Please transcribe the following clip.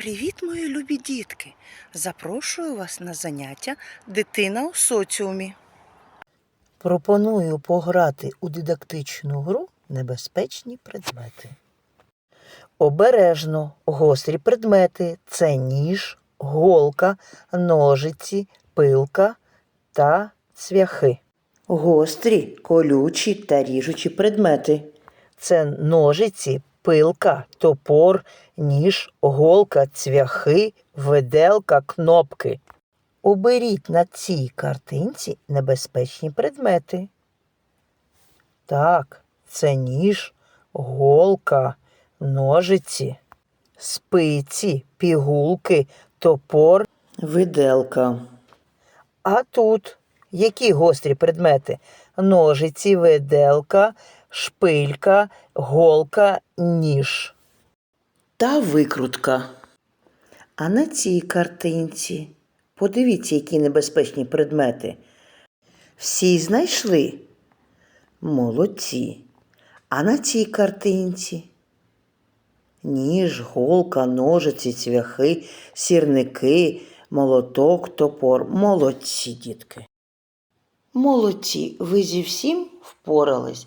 Привіт, мої любі дітки! Запрошую вас на заняття Дитина у соціумі. Пропоную пограти у дидактичну гру небезпечні предмети. Обережно гострі предмети це ніж, голка, ножиці, пилка та цвяхи. Гострі, колючі та ріжучі предмети. Це ножиці, пилка, топор, ніж, голка, цвяхи, виделка, кнопки. Оберіть на цій картинці небезпечні предмети. Так, це ніж, голка, ножиці, спиці, пігулки, топор, виделка. А тут які гострі предмети? Ножиці, виделка, шпилька, голка, ніж. Та викрутка. А на цій картинці подивіться, які небезпечні предмети. Всі знайшли? Молодці. А на цій картинці? Ніж, голка, ножиці, цвяхи, сірники, молоток, топор. Молодці, дітки. Молодці, ви зі всім впорались.